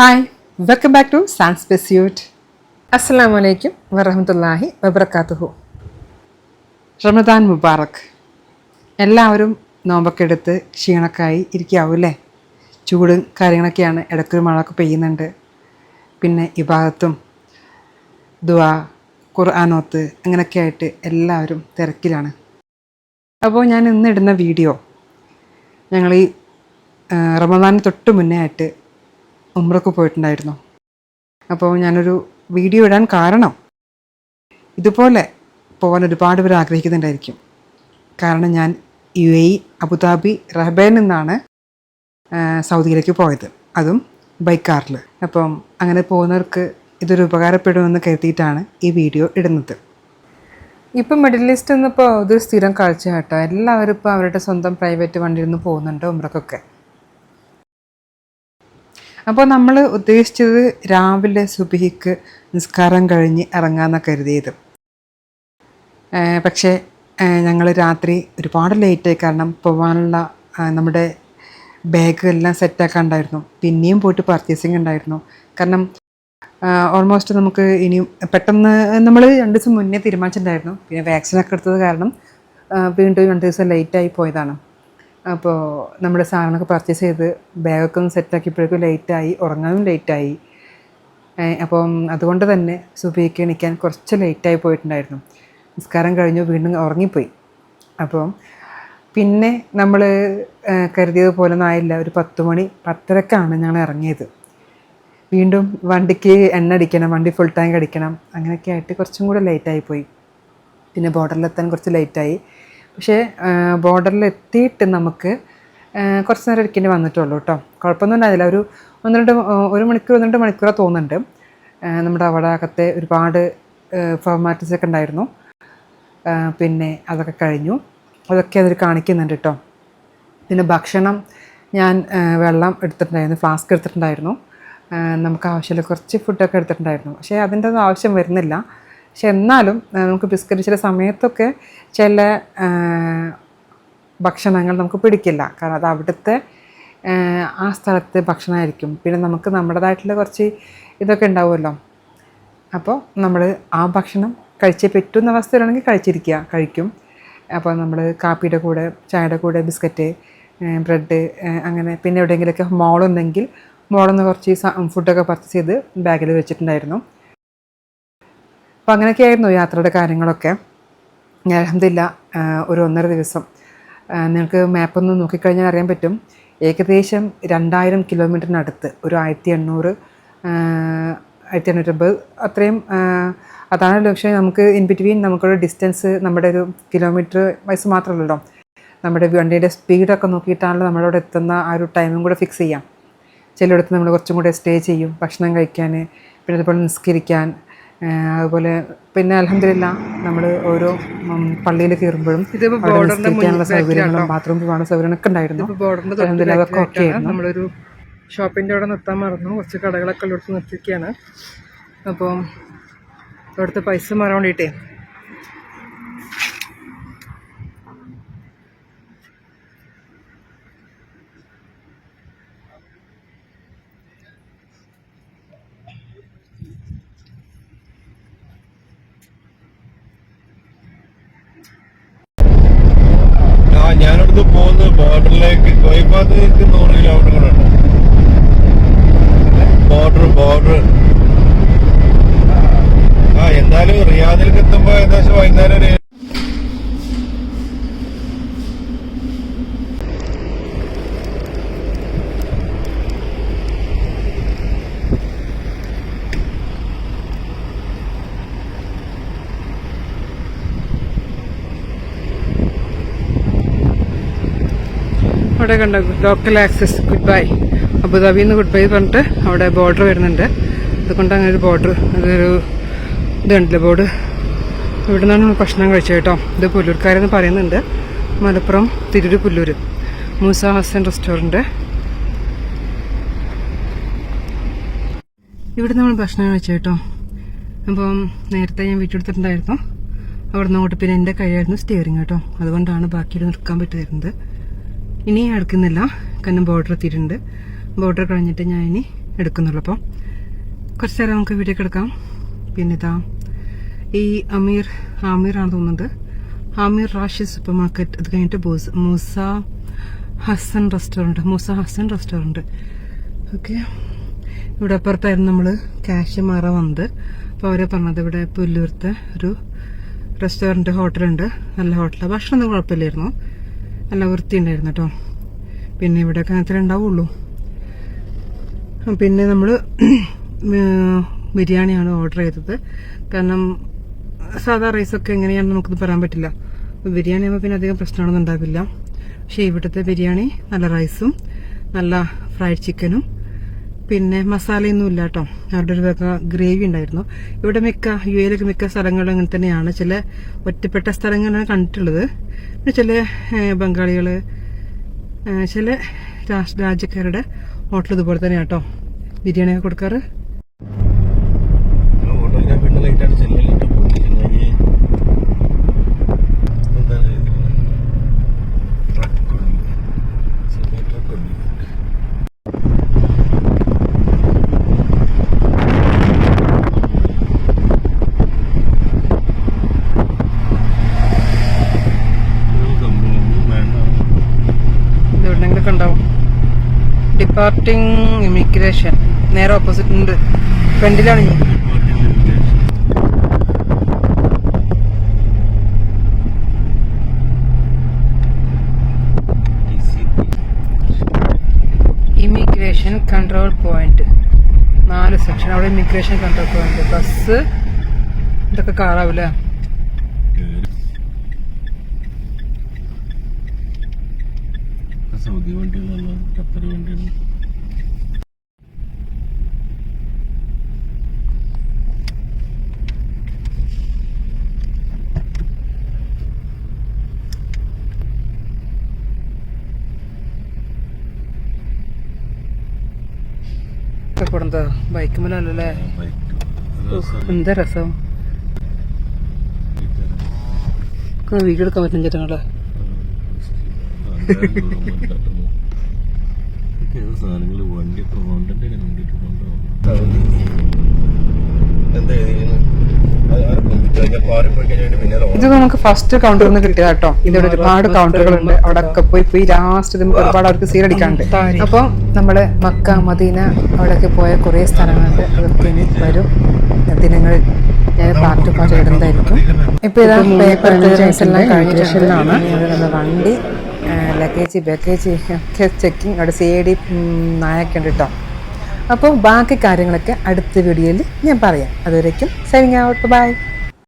Hi welcome back to സാൻസ് പെസ്യൂട്ട് അസ്സാം വലൈക്കും വറഹമത്തല്ലാഹി വബർക്കാത്തുഹു റമദാൻ മുബാറക്. എല്ലാവരും നോമ്പൊക്കെ എടുത്ത് ക്ഷീണക്കായി ഇരിക്കാവൂ അല്ലേ? ചൂടും കാര്യങ്ങളൊക്കെയാണ് ഇടയ്ക്കൊരു മഴയൊക്കെ പെയ്യുന്നുണ്ട്. പിന്നെ ഇബാദത്തും ദുവാ ഖുർആാനോത്ത് അങ്ങനെയൊക്കെ ആയിട്ട് എല്ലാവരും തിരക്കിലാണ്. അപ്പോൾ ഞാൻ ഇന്ന് ഇടുന്ന വീഡിയോ ഞങ്ങൾ ഈ റമദാന് തൊട്ട് മുന്നേ ആയിട്ട് ഉമ്രക്ക് പോയിട്ടുണ്ടായിരുന്നു. അപ്പോൾ ഞാനൊരു വീഡിയോ ഇടാൻ കാരണം ഇതുപോലെ പോകാൻ ഒരുപാട് പേർ ആഗ്രഹിക്കുന്നുണ്ടായിരിക്കും. കാരണം ഞാൻ യു എ അബുദാബി റഹബയിൽ നിന്നാണ് സൗദിയിലേക്ക് പോയത്. അതും ബൈക്ക് കാറിൽ അപ്പം അങ്ങനെ പോകുന്നവർക്ക് ഇതൊരു ഉപകാരപ്പെടുമെന്ന് കരുതിയിട്ടാണ് ഈ വീഡിയോ ഇടുന്നത്. ഇപ്പം മിഡിൽ ഈസ്റ്റ് ഇന്നിപ്പോൾ ഇതൊരു സ്ഥിരം കാഴ്ച കേട്ടോ എല്ലാവരും ഇപ്പോൾ അവരുടെ സ്വന്തം പ്രൈവറ്റ് വണ്ടിയിൽ നിന്ന് പോകുന്നുണ്ട് ഉമ്രക്കൊക്കെ അപ്പോൾ നമ്മൾ ഉദ്ദേശിച്ചത് രാവിലെ സുബിഹിക്ക് നിസ്കാരം കഴിഞ്ഞ് ഇറങ്ങാമെന്നാണ് കരുതിയത്. പക്ഷേ ഞങ്ങൾ രാത്രി ഒരുപാട് ലേറ്റായി കാരണം പോകാനുള്ള നമ്മുടെ ബാഗ് എല്ലാം സെറ്റാക്കാൻ ഉണ്ടായിരുന്നു പിന്നെയും പോയിട്ട് പർച്ചേസിങ് ഉണ്ടായിരുന്നു കാരണം ഓൾമോസ്റ്റ് നമുക്ക് ഇനിയും പെട്ടെന്ന് നമ്മൾ രണ്ട് ദിവസം മുന്നേ തീരുമാനിച്ചിട്ടുണ്ടായിരുന്നു. പിന്നെ വാക്സിനൊക്കെ എടുത്തത് കാരണം വീണ്ടും രണ്ട് ദിവസം ലേറ്റായി പോയതാണ്. അപ്പോൾ നമ്മുടെ സാധനമൊക്കെ പർച്ചേസ് ചെയ്ത് ബാഗൊക്കെ ഒന്ന് സെറ്റാക്കിയപ്പോഴേക്കും ലേറ്റായി ഉറങ്ങാനും ലേറ്റായി അപ്പം അതുകൊണ്ട് തന്നെ സുബിക്ക് എണീക്കാൻ കുറച്ച് ലേറ്റായി പോയിട്ടുണ്ടായിരുന്നു. നിസ്കാരം കഴിഞ്ഞു വീണ്ടും ഉറങ്ങിപ്പോയി. അപ്പം പിന്നെ നമ്മൾ കരുതിയത് പോലെ ഒന്നും ആയില്ല ഒരു പത്ത് മണി പത്തരക്കാണ് ഞങ്ങൾ ഇറങ്ങിയത്. വീണ്ടും വണ്ടിക്ക് എണ്ണ അടിക്കണം വണ്ടി ഫുൾ ടാങ്ക് അടിക്കണം അങ്ങനെയൊക്കെ ആയിട്ട് കുറച്ചും കൂടെ ലേറ്റായി പോയി. പിന്നെ ബോർഡറിലെത്താൻ കുറച്ച് ലേറ്റായി പക്ഷേ ബോർഡറിൽ എത്തിയിട്ട് നമുക്ക് കുറച്ച് നേരം ഇരിക്കേണ്ടി വന്നിട്ടുള്ളൂ കേട്ടോ കുഴപ്പമൊന്നും ഉണ്ടായില്ല ഒരു ഒന്ന് രണ്ട് ഒരു മണിക്കൂർ ഒന്ന് രണ്ട് മണിക്കൂറോ തോന്നുന്നുണ്ട്. നമ്മുടെ അവിടെ അകത്തെ ഒരുപാട് ഫോർമാറ്റീസ് ഒക്കെ ഉണ്ടായിരുന്നു. പിന്നെ അതൊക്കെ കഴിഞ്ഞു. അതൊക്കെ അതിൽ കാണിക്കുന്നുണ്ട് കേട്ടോ പിന്നെ ഭക്ഷണം ഞാൻ വെള്ളം എടുത്തിട്ടുണ്ടായിരുന്നു ഫ്ലാസ്ക് എടുത്തിട്ടുണ്ടായിരുന്നു. നമുക്ക് ആവശ്യമുള്ള കുറച്ച് ഫുഡൊക്കെ എടുത്തിട്ടുണ്ടായിരുന്നു. പക്ഷേ അതിന്റെ ഒന്നും ആവശ്യം വരുന്നില്ല. പക്ഷെ എന്നാലും നമുക്ക് ബിസ്ക്കറ്റ് ചില സമയത്തൊക്കെ ചില ഭക്ഷണങ്ങൾ നമുക്ക് പിടിക്കില്ല. കാരണം അത് അവിടുത്തെ ആ, സ്ഥലത്തെ ഭക്ഷണമായിരിക്കും. പിന്നെ നമുക്ക് നമ്മുടേതായിട്ടുള്ള കുറച്ച് ഇതൊക്കെ ഉണ്ടാവുമല്ലോ. അപ്പോൾ നമ്മൾ ആ ഭക്ഷണം കഴിച്ചേ പറ്റുന്ന അവസ്ഥയിലാണെങ്കിൽ കഴിച്ചിരിക്കുക കഴിക്കും. അപ്പോൾ നമ്മൾ കാപ്പിയുടെ കൂടെ ചായയുടെ കൂടെ ബിസ്ക്കറ്റ് ബ്രെഡ് അങ്ങനെ പിന്നെ എവിടെയെങ്കിലുമൊക്കെ മോളുണ്ടെങ്കിൽ മോളൊന്ന് കുറച്ച് ഫുഡൊക്കെ പർച്ചേസ് ചെയ്ത് ബാഗിൽ വെച്ചിട്ടുണ്ടായിരുന്നു. അപ്പോൾ അങ്ങനെയൊക്കെയായിരുന്നു യാത്രയുടെ കാര്യങ്ങളൊക്കെ. അലഹമില്ല ഒരു ഒന്നര ദിവസം. നിങ്ങൾക്ക് മാപ്പൊന്ന് നോക്കിക്കഴിഞ്ഞാൽ അറിയാൻ പറ്റും. ഏകദേശം രണ്ടായിരം കിലോമീറ്ററിനടുത്ത് ഒരു ആയിരത്തി എണ്ണൂറ് ആയിരത്തി എണ്ണൂറ്റമ്പത് അത്രയും അതാണ് ലക്ഷ്യം. നമുക്ക് ഇൻ ബിറ്റ്വീൻ നമുക്കൊരു ഡിസ്റ്റൻസ് നമ്മുടെ ഒരു കിലോമീറ്റർ വയസ്സ് മാത്രമല്ലല്ലോ. നമ്മുടെ വണ്ടിയുടെ സ്പീഡൊക്കെ നോക്കിയിട്ടാണല്ലോ നമ്മളവിടെ എത്തുന്ന ആ ഒരു ടൈമും കൂടെ ഫിക്സ് ചെയ്യാം. ചിലയിടത്ത് നമ്മൾ കുറച്ചും കൂടെ സ്റ്റേ ചെയ്യും ഭക്ഷണം കഴിക്കാൻ പിന്നെ അതുപോലെ നിസ്കരിക്കാൻ അതുപോലെ പിന്നെ അലഹമില്ല നമ്മൾ ഓരോ പള്ളിയിൽ കയറുമ്പോഴും നിസ്കരിക്കാനുള്ള സൗകര്യങ്ങളും ബാത്റൂം പോകാനുള്ള സൗകര്യങ്ങളൊക്കെ ഉണ്ടായിരുന്നു. അൽഹംദുലില്ലാ, അതൊക്കെ ഓക്കെ ആയിരുന്നു. നമ്മളൊരു ഷോപ്പിന്റെ അവിടെ നിർത്താൻ മറന്നു. കുറച്ച് കടകളൊക്കെ ഉള്ളിടത്ത് നിർത്തിയിരിക്കുകയാണ്. അപ്പം അവിടുത്തെ പൈസ മാറാൻ വേണ്ടിയിട്ടേ ബോർഡറിലേക്ക് കോയിപ്പാത്തേക്ക് നൂറ് കിലോമീറ്റർ ഉണ്ട് ബോർഡർ ബോർഡർ ആ എന്തായാലും റിയാദിലേക്ക് എത്തുമ്പോ ഏകദേശം വൈകുന്നേരം ഒരു അവിടെ കണ്ട ലോക്കൽ ആക്സസ് ഗുഡ് ബൈ അബുദാബിയിൽ നിന്ന് ഗുഡ് ബൈ പറഞ്ഞിട്ട് അവിടെ ബോർഡർ വരുന്നുണ്ട്. അതുകൊണ്ട് അങ്ങനെ ഒരു ബോർഡർ അതൊരു ഇതുണ്ട് ബോർഡ് ഇവിടെ നിന്നാണ് നമ്മൾ ഭക്ഷണം കഴിച്ചത് കേട്ടോ. ഇത് പുല്ലൂർക്കാരെന്ന് പറയുന്നുണ്ട്. മലപ്പുറം തിരൂര് പുല്ലൂർ മൂസ ഹസൻ റെസ്റ്റോറന്റ് ഇവിടെ നമ്മൾ ഭക്ഷണം കഴിച്ചു കേട്ടോ. അപ്പം നേരത്തെ ഞാൻ വീട്ടിലെടുത്തിട്ടുണ്ടായിരുന്നു അവിടെ നിന്ന് അങ്ങോട്ട് പിന്നെ എന്റെ കൈയായിരുന്നു സ്റ്റിയറിങ് കേട്ടോ. അതുകൊണ്ടാണ് ബാക്കിയിൽ നിൽക്കാൻ പറ്റുമായിരുന്നത് ഇനി അടുക്കുന്നില്ല. കാരണം ബോർഡർ എത്തിയിട്ടുണ്ട് ബോർഡർ കഴിഞ്ഞിട്ട് ഞാൻ ഇനി എടുക്കുന്നുള്ളൂ അപ്പം. കുറച്ച് നേരം നമുക്ക് വീഡിയോ എടുക്കാം പിന്നെ ഇതാ ഈ അമീർ ആമീർ തോന്നുന്നത് ആമീർ റാഷി സൂപ്പർ മാർക്കറ്റ് അത് കഴിഞ്ഞിട്ട് boss Moosa Hasan restaurant Moosa Hasan restaurant okay ഇവിടെ അപ്പുറത്തായിരുന്നു നമ്മൾ ക്യാഷ് മാറ വന്നത്. അപ്പോൾ അവരെ പറഞ്ഞത് ഇവിടെ പുല്ലൂർത്തെ ഒരു റെസ്റ്റോറന്റ് ഹോട്ടലുണ്ട് നല്ല ഹോട്ടലാണ് ഭക്ഷണം കുഴപ്പമില്ലായിരുന്നു. നല്ല വൃത്തി ഉണ്ടായിരുന്നു കേട്ടോ. പിന്നെ ഇവിടെയൊക്കെ അത്ര ഉണ്ടാവുള്ളൂ. പിന്നെ നമ്മൾ ബിരിയാണിയാണ് ഓർഡർ ചെയ്തത്. കാരണം സാധാ റൈസൊക്കെ എങ്ങനെയാണെന്ന് നമുക്കത് പറയാൻ പറ്റില്ല. ബിരിയാണി ആകുമ്പോൾ പിന്നെ അധികം പ്രശ്നമൊന്നും ഉണ്ടാവില്ല. പക്ഷേ ഇവിടുത്തെ ബിരിയാണി നല്ല റൈസും നല്ല ഫ്രൈഡ് ചിക്കനും പിന്നെ മസാലയൊന്നും ഇല്ല കേട്ടോ. അവരുടെ ഒരു ഗ്രേവി ഉണ്ടായിരുന്നു. ഇവിടെ മിക്ക യു എയിലൊക്കെ മിക്ക സ്ഥലങ്ങളും അങ്ങനെ തന്നെയാണ്. ചില ഒറ്റപ്പെട്ട സ്ഥലങ്ങളാണ് കണ്ടിട്ടുള്ളത്. പിന്നെ ചില ബംഗാളികൾ ചില രാജ്യക്കാരുടെ ഹോട്ടൽ ഇതുപോലെ തന്നെയാട്ടോ ബിരിയാണിയൊക്കെ ബിരിയാണി കൊടുക്കാറ്. ഡിപ്പാർട്ടിങ് ഇമിഗ്രേഷൻ നേരെ ഓപ്പോസിറ്റ് ഉണ്ട്. ഫ്രണ്ടിലാണ് ഞാൻ ഇമിഗ്രേഷൻ കൺട്രോൾ പോയിന്റ് നാല് സെക്ഷൻ അവിടെ ഇമിഗ്രേഷൻ കൺട്രോൾ പോയിന്റ് ബസ് ഇതൊക്കെ കാറാവില്ലേ സൗദി വണ്ടികളല്ലോ ഖത്തർ വണ്ടികൾ. ബൈക്ക് മേലല്ലേ എന്താ രസം? വീട്ടിലെടുക്കാൻ പറ്റും ചേട്ടങ്ങളെ സാധനങ്ങൾ കോണ്ടന്റ് ഇത് നമുക്ക് ഫസ്റ്റ് കൗണ്ടറിൽ നിന്ന് കിട്ടിയ കേട്ടോ. ഇതിവിടെ ഒരുപാട് കൗണ്ടറുകൾ ഉണ്ട് അവിടെ ഒക്കെ പോയി പോയി ലാസ്റ്റ് നമുക്ക് ഒരുപാട് അവർക്ക് സീലടിക്കാണ്ട് അപ്പോൾ നമ്മൾ മക്ക മദീന അവിടെയൊക്കെ പോയ കുറേ സ്ഥലങ്ങളുണ്ട്. അതൊക്കെ ഇനി വരും. ദിനങ്ങളിൽ ഞാൻ പാർട്ട് പാർട്ട് ഇടുന്നതായിരിക്കും ഇപ്പൊ ഇതാ പേപ്പർ എല്ലാം കഴിഞ്ഞിട്ടുള്ളതാണ് നമ്മുടെ വണ്ടി ലഗേജ് ബാഗേജ് ഒക്കെ ചെക്കിങ് അവിടെ സി ഐ ഡി നായൊക്കെ ഉണ്ട് കേട്ടോ അപ്പോൾ ബാക്കി കാര്യങ്ങളൊക്കെ അടുത്ത വീഡിയോയിൽ ഞാൻ പറയാം. അതുവരേക്കും സൈനിങ് ഔട്ട് ബൈ